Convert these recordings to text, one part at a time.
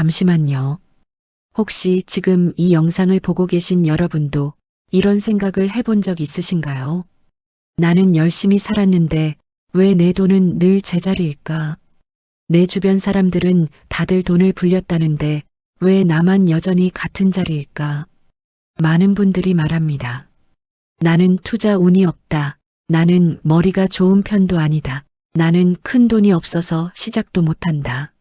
잠시만요. 혹시 지금 이 영상을 보고 계신 여러분도 이런 생각을 해본 적 있으신가요? 나는 열심히 살았는데 왜 내 돈은 늘 제자리일까? 내 주변 사람들은 다들 돈을 불렸다는데 왜 나만 여전히 같은 자리일까? 많은 분들이 말합니다. 나는 투자 운이 없다. 나는 머리가 좋은 편도 아니다. 나는 큰 돈이 없어서 시작도 못한다.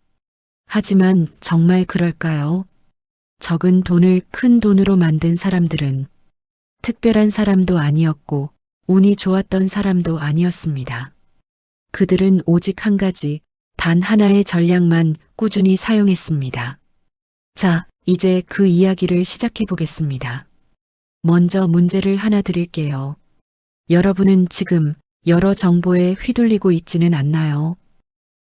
하지만 정말 그럴까요? 적은 돈을 큰 돈으로 만든 사람들은 특별한 사람도 아니었고 운이 좋았던 사람도 아니었습니다. 그들은 오직 한 가지, 단 하나의 전략만 꾸준히 사용했습니다. 자, 이제 그 이야기를 시작해 보겠습니다. 먼저 문제를 하나 드릴게요. 여러분은 지금 여러 정보에 휘둘리고 있지는 않나요?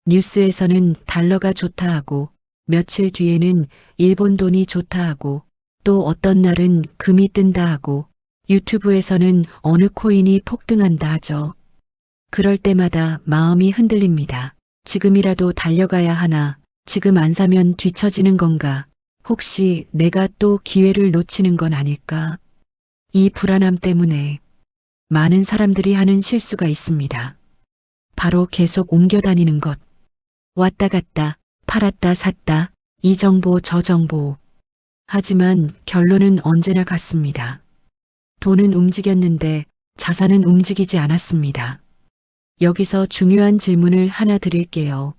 뉴스에서는 달러가 좋다 하고 며칠 뒤에는 일본 돈이 좋다 하고 또 어떤 날은 금이 뜬다 하고 유튜브에서는 어느 코인이 폭등한다 하죠. 그럴 때마다 마음이 흔들립니다. 지금이라도 달려가야 하나, 지금 안 사면 뒤처지는 건가, 혹시 내가 또 기회를 놓치는 건 아닐까? 이 불안함 때문에 많은 사람들이 하는 실수가 있습니다. 바로 계속 옮겨 다니는 것. 왔다 갔다, 팔았다 샀다, 이 정보 저 정보. 하지만 결론은 언제나 같습니다. 돈은 움직였는데 자산은 움직이지 않았습니다. 여기서 중요한 질문을 하나 드릴게요.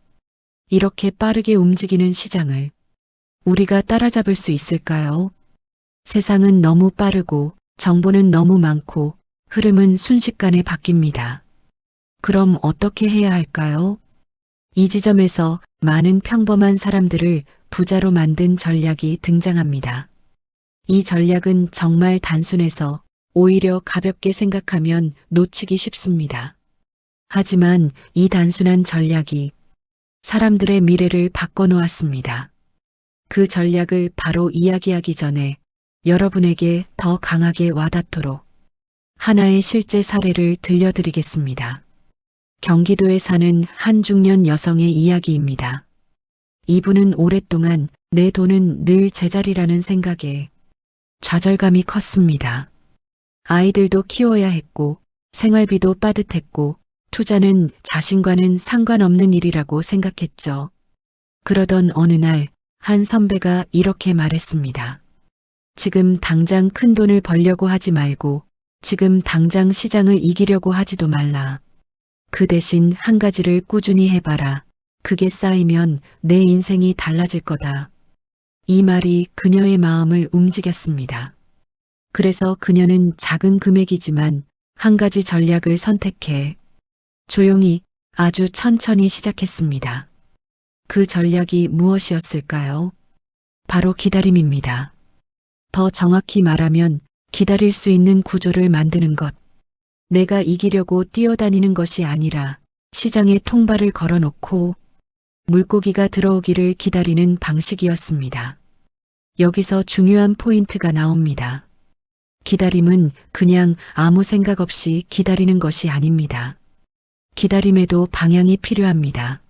이렇게 빠르게 움직이는 시장을 우리가 따라잡을 수 있을까요? 세상은 너무 빠르고 정보는 너무 많고 흐름은 순식간에 바뀝니다. 그럼 어떻게 해야 할까요? 이 지점에서 많은 평범한 사람들을 부자로 만든 전략이 등장합니다. 이 전략은 정말 단순해서 오히려 가볍게 생각하면 놓치기 쉽습니다. 하지만 이 단순한 전략이 사람들의 미래를 바꿔놓았습니다. 그 전략을 바로 이야기하기 전에 여러분에게 더 강하게 와닿도록 하나의 실제 사례를 들려드리겠습니다. 경기도에 사는 한 중년 여성의 이야기입니다. 이분은 오랫동안 내 돈은 늘 제자리라는 생각에 좌절감이 컸습니다. 아이들도 키워야 했고 생활비도 빠듯했고 투자는 자신과는 상관없는 일이라고 생각했죠. 그러던 어느 날 한 선배가 이렇게 말했습니다. 지금 당장 큰 돈을 벌려고 하지 말고 지금 당장 시장을 이기려고 하지도 말라. 그 대신 한 가지를 꾸준히 해봐라. 그게 쌓이면 내 인생이 달라질 거다. 이 말이 그녀의 마음을 움직였습니다. 그래서 그녀는 작은 금액이지만 한 가지 전략을 선택해 조용히 아주 천천히 시작했습니다. 그 전략이 무엇이었을까요? 바로 기다림입니다. 더 정확히 말하면 기다릴 수 있는 구조를 만드는 것. 내가 이기려고 뛰어다니는 것이 아니라 시장에 통발을 걸어놓고 물고기가 들어오기를 기다리는 방식이었습니다. 여기서 중요한 포인트가 나옵니다. 기다림은 그냥 아무 생각 없이 기다리는 것이 아닙니다. 기다림에도 방향이 필요합니다.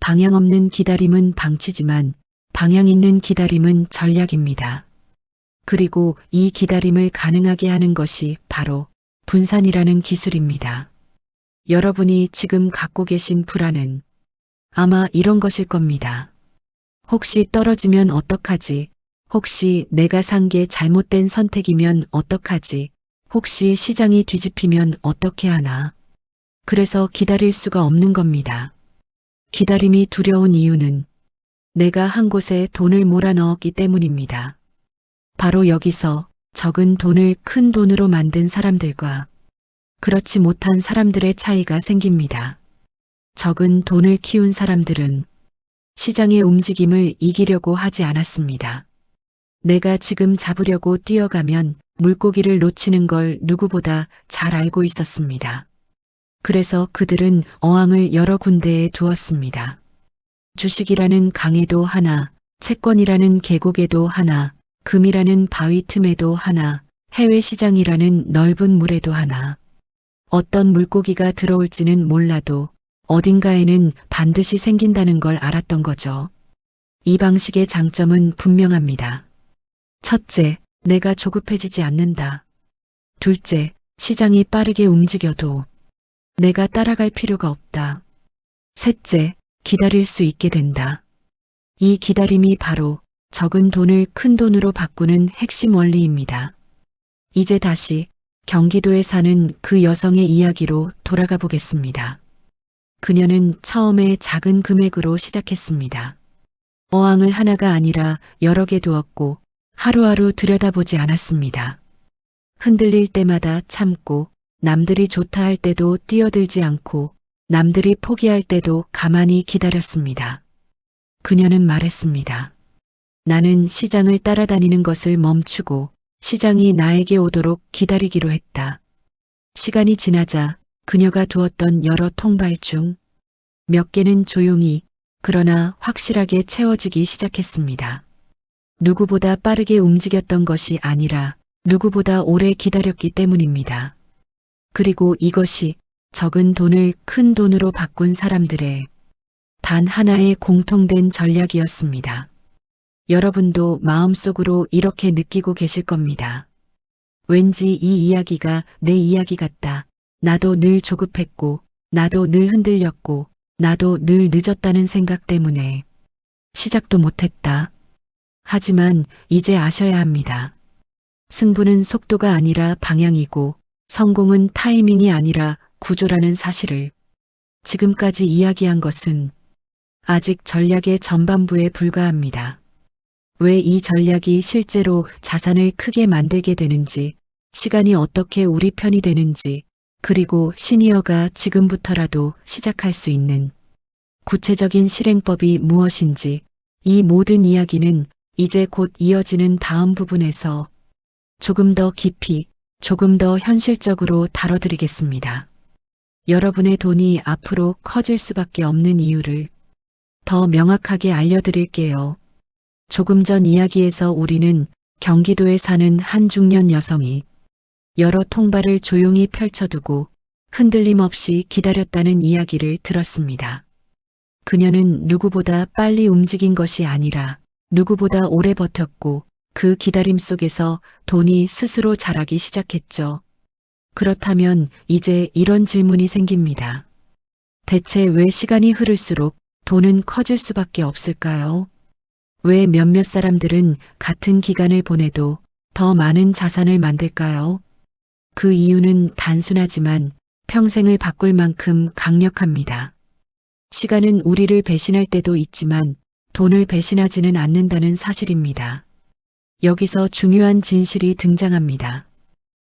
방향 없는 기다림은 방치지만 방향 있는 기다림은 전략입니다. 그리고 이 기다림을 가능하게 하는 것이 바로 분산이라는 기술입니다. 여러분이 지금 갖고 계신 불안은 아마 이런 것일 겁니다. 혹시 떨어지면 어떡하지? 혹시 내가 산 게 잘못된 선택이면 어떡하지? 혹시 시장이 뒤집히면 어떻게 하나? 그래서 기다릴 수가 없는 겁니다. 기다림이 두려운 이유는 내가 한 곳에 돈을 몰아넣었기 때문입니다. 바로 여기서 적은 돈을 큰 돈으로 만든 사람들과 그렇지 못한 사람들의 차이가 생깁니다. 적은 돈을 키운 사람들은 시장의 움직임을 이기려고 하지 않았습니다. 내가 지금 잡으려고 뛰어가면 물고기를 놓치는 걸 누구보다 잘 알고 있었습니다. 그래서 그들은 어항을 여러 군데에 두었습니다. 주식이라는 강에도 하나, 채권이라는 계곡에도 하나, 금이라는 바위 틈에도 하나, 해외 시장이라는 넓은 물에도 하나. 어떤 물고기가 들어올지는 몰라도 어딘가에는 반드시 생긴다는 걸 알았던 거죠. 이 방식의 장점은 분명합니다. 첫째, 내가 조급해지지 않는다. 둘째, 시장이 빠르게 움직여도 내가 따라갈 필요가 없다. 셋째, 기다릴 수 있게 된다. 이 기다림이 바로 적은 돈을 큰 돈으로 바꾸는 핵심 원리입니다. 이제 다시 경기도에 사는 그 여성의 이야기로 돌아가 보겠습니다. 그녀는 처음에 작은 금액으로 시작했습니다. 어항을 하나가 아니라 여러 개 두었고 하루하루 들여다보지 않았습니다. 흔들릴 때마다 참고 남들이 좋다 할 때도 뛰어들지 않고 남들이 포기할 때도 가만히 기다렸습니다. 그녀는 말했습니다. 나는 시장을 따라다니는 것을 멈추고 시장이 나에게 오도록 기다리기로 했다. 시간이 지나자 그녀가 두었던 여러 통발 중 몇 개는 조용히 그러나 확실하게 채워지기 시작했습니다. 누구보다 빠르게 움직였던 것이 아니라 누구보다 오래 기다렸기 때문입니다. 그리고 이것이 적은 돈을 큰 돈으로 바꾼 사람들의 단 하나의 공통된 전략이었습니다. 여러분도 마음속으로 이렇게 느끼고 계실 겁니다. 왠지 이 이야기가 내 이야기 같다. 나도 늘 조급했고, 나도 늘 흔들렸고, 나도 늘 늦었다는 생각 때문에 시작도 못했다. 하지만 이제 아셔야 합니다. 승부는 속도가 아니라 방향이고, 성공은 타이밍이 아니라 구조라는 사실을 지금까지 이야기한 것은 아직 전략의 전반부에 불과합니다. 왜 이 전략이 실제로 자산을 크게 만들게 되는지, 시간이 어떻게 우리 편이 되는지, 그리고 시니어가 지금부터라도 시작할 수 있는 구체적인 실행법이 무엇인지, 이 모든 이야기는 이제 곧 이어지는 다음 부분에서 조금 더 깊이, 조금 더 현실적으로 다뤄드리겠습니다. 여러분의 돈이 앞으로 커질 수밖에 없는 이유를 더 명확하게 알려드릴게요. 조금 전 이야기에서 우리는 경기도에 사는 한 중년 여성이 여러 통발을 조용히 펼쳐두고 흔들림 없이 기다렸다는 이야기를 들었습니다. 그녀는 누구보다 빨리 움직인 것이 아니라 누구보다 오래 버텼고 그 기다림 속에서 돈이 스스로 자라기 시작했죠. 그렇다면 이제 이런 질문이 생깁니다. 대체 왜 시간이 흐를수록 돈은 커질 수밖에 없을까요? 왜 몇몇 사람들은 같은 기간을 보내도 더 많은 자산을 만들까요? 그 이유는 단순하지만 평생을 바꿀 만큼 강력합니다. 시간은 우리를 배신할 때도 있지만 돈을 배신하지는 않는다는 사실입니다. 여기서 중요한 진실이 등장합니다.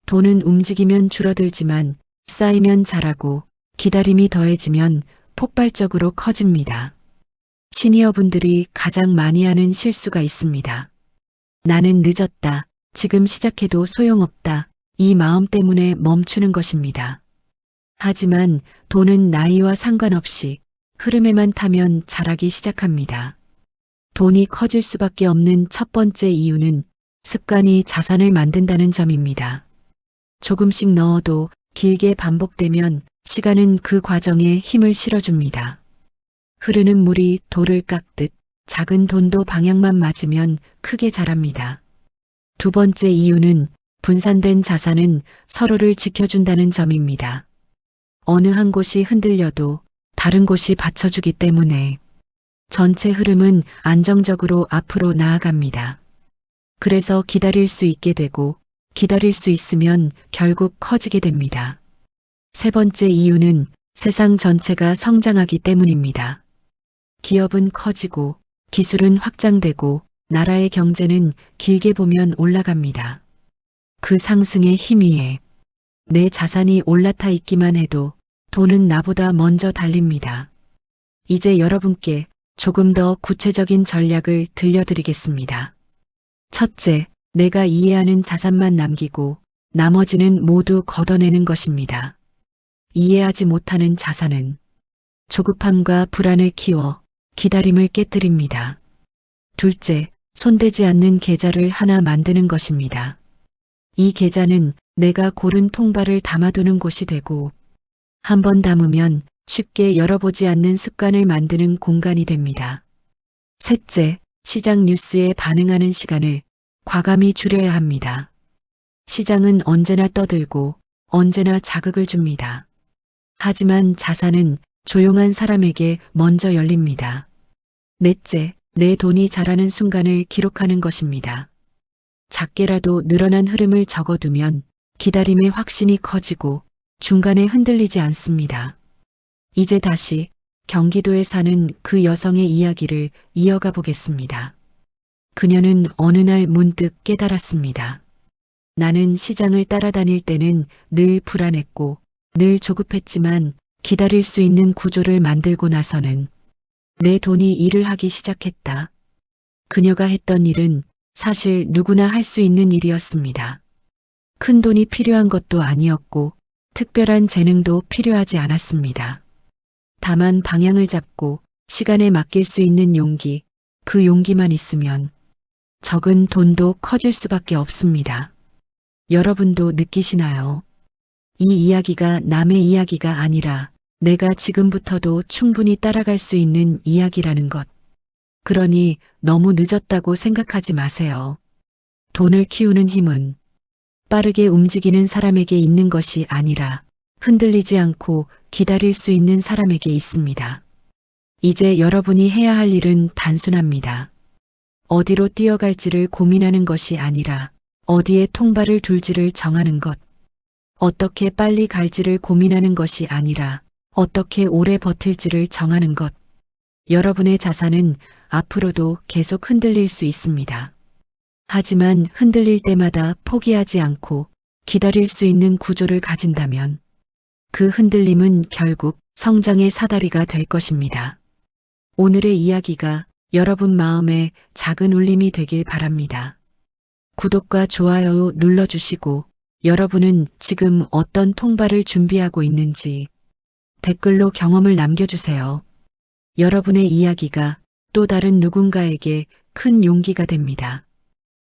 돈은 움직이면 줄어들지만 쌓이면 자라고 기다림이 더해지면 폭발적으로 커집니다. 시니어분들이 가장 많이 하는 실수가 있습니다. 나는 늦었다. 지금 시작해도 소용없다. 이 마음 때문에 멈추는 것입니다. 하지만 돈은 나이와 상관없이 흐름에만 타면 자라기 시작합니다. 돈이 커질 수밖에 없는 첫 번째 이유는 습관이 자산을 만든다는 점입니다. 조금씩 넣어도 길게 반복되면 시간은 그 과정에 힘을 실어줍니다. 흐르는 물이 돌을 깎듯 작은 돈도 방향만 맞으면 크게 자랍니다. 두 번째 이유는 분산된 자산은 서로를 지켜준다는 점입니다. 어느 한 곳이 흔들려도 다른 곳이 받쳐주기 때문에 전체 흐름은 안정적으로 앞으로 나아갑니다. 그래서 기다릴 수 있게 되고 기다릴 수 있으면 결국 커지게 됩니다. 세 번째 이유는 세상 전체가 성장하기 때문입니다. 기업은 커지고 기술은 확장되고 나라의 경제는 길게 보면 올라갑니다. 그 상승의 힘 위에 내 자산이 올라타 있기만 해도 돈은 나보다 먼저 달립니다. 이제 여러분께 조금 더 구체적인 전략을 들려드리겠습니다. 첫째, 내가 이해하는 자산만 남기고 나머지는 모두 걷어내는 것입니다. 이해하지 못하는 자산은 조급함과 불안을 키워 기다림을 깨뜨립니다. 둘째, 손대지 않는 계좌를 하나 만드는 것입니다. 이 계좌는 내가 고른 통발을 담아두는 곳이 되고 한 번 담으면 쉽게 열어보지 않는 습관을 만드는 공간이 됩니다. 셋째, 시장 뉴스에 반응하는 시간을 과감히 줄여야 합니다. 시장은 언제나 떠들고 언제나 자극을 줍니다. 하지만 자산은 조용한 사람에게 먼저 열립니다. 넷째, 내 돈이 자라는 순간을 기록하는 것입니다. 작게라도 늘어난 흐름을 적어두면 기다림의 확신이 커지고 중간에 흔들리지 않습니다. 이제 다시 경기도에 사는 그 여성의 이야기를 이어가 보겠습니다. 그녀는 어느 날 문득 깨달았습니다. 나는 시장을 따라다닐 때는 늘 불안했고 늘 조급했지만 기다릴 수 있는 구조를 만들고 나서는 내 돈이 일을 하기 시작했다. 그녀가 했던 일은 사실 누구나 할 수 있는 일이었습니다. 큰 돈이 필요한 것도 아니었고 특별한 재능도 필요하지 않았습니다. 다만 방향을 잡고 시간에 맡길 수 있는 용기, 그 용기만 있으면 적은 돈도 커질 수밖에 없습니다. 여러분도 느끼시나요? 이 이야기가 남의 이야기가 아니라 내가 지금부터도 충분히 따라갈 수 있는 이야기라는 것. 그러니 너무 늦었다고 생각하지 마세요. 돈을 키우는 힘은 빠르게 움직이는 사람에게 있는 것이 아니라 흔들리지 않고 기다릴 수 있는 사람에게 있습니다. 이제 여러분이 해야 할 일은 단순합니다. 어디로 뛰어갈지를 고민하는 것이 아니라 어디에 통발을 둘지를 정하는 것. 어떻게 빨리 갈지를 고민하는 것이 아니라 어떻게 오래 버틸지를 정하는 것. 여러분의 자산은 앞으로도 계속 흔들릴 수 있습니다. 하지만 흔들릴 때마다 포기하지 않고 기다릴 수 있는 구조를 가진다면 그 흔들림은 결국 성장의 사다리가 될 것입니다. 오늘의 이야기가 여러분 마음에 작은 울림이 되길 바랍니다. 구독과 좋아요 눌러주시고 여러분은 지금 어떤 통발을 준비하고 있는지 댓글로 경험을 남겨주세요. 여러분의 이야기가 또 다른 누군가에게 큰 용기가 됩니다.